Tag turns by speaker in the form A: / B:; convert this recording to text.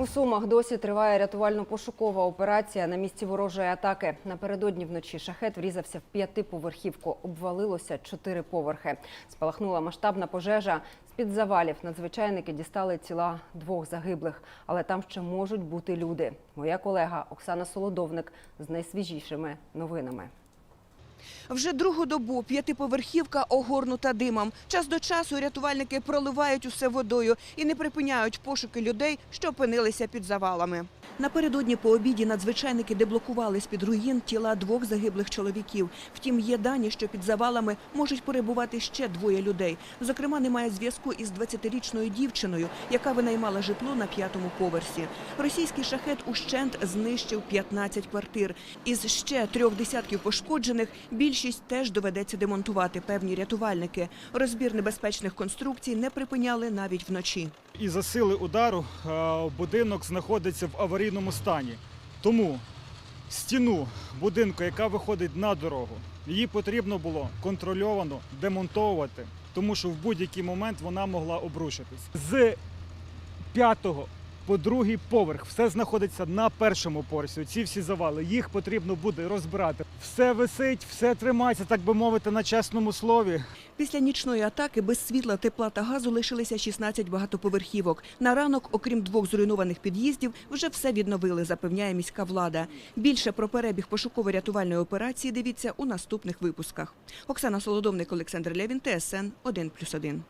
A: У Сумах досі триває рятувально-пошукова операція на місці ворожої атаки. Напередодні вночі шахет врізався в п'ятиповерхівку. Обвалилося чотири поверхи. Спалахнула масштабна пожежа. З-під завалів надзвичайники дістали тіла двох загиблих, але там ще можуть бути люди. Моя колега Оксана Солодовник з найсвіжішими новинами.
B: Вже другу добу п'ятиповерхівка огорнута димом. Час до часу рятувальники проливають усе водою і не припиняють пошуки людей, що опинилися під завалами. Напередодні по обіді надзвичайники деблокували з-під руїн тіла двох загиблих чоловіків. Втім, є дані, що під завалами можуть перебувати ще двоє людей. Зокрема, немає зв'язку із 20-річною дівчиною, яка винаймала житло на п'ятому поверсі. Російський шахет ущент знищив 15 квартир. Із ще трьох десятків пошкоджених більшість теж доведеться демонтувати певні рятувальники. Розбір небезпечних конструкцій не припиняли навіть вночі.
C: І за сили удару е, будинок знаходиться в аварійному стані. Тому стіну будинку, яка виходить на дорогу, її потрібно було контрольовано демонтовувати, тому що в будь-який момент вона могла обрушитись. З п'ятого по другий поверх все знаходиться на першому поверсі. Ці всі завали. Їх потрібно буде розбирати. Все висить, все тримається, так би мовити, на чесному слові.
B: Після нічної атаки без світла, тепла та газу лишилися 16 багатоповерхівок. На ранок, окрім двох зруйнованих під'їздів, вже все відновили, запевняє міська влада. Більше про перебіг пошуково-рятувальної операції дивіться у наступних випусках. Оксана Солодовник, Олександр Левін, ТСН 1+,1.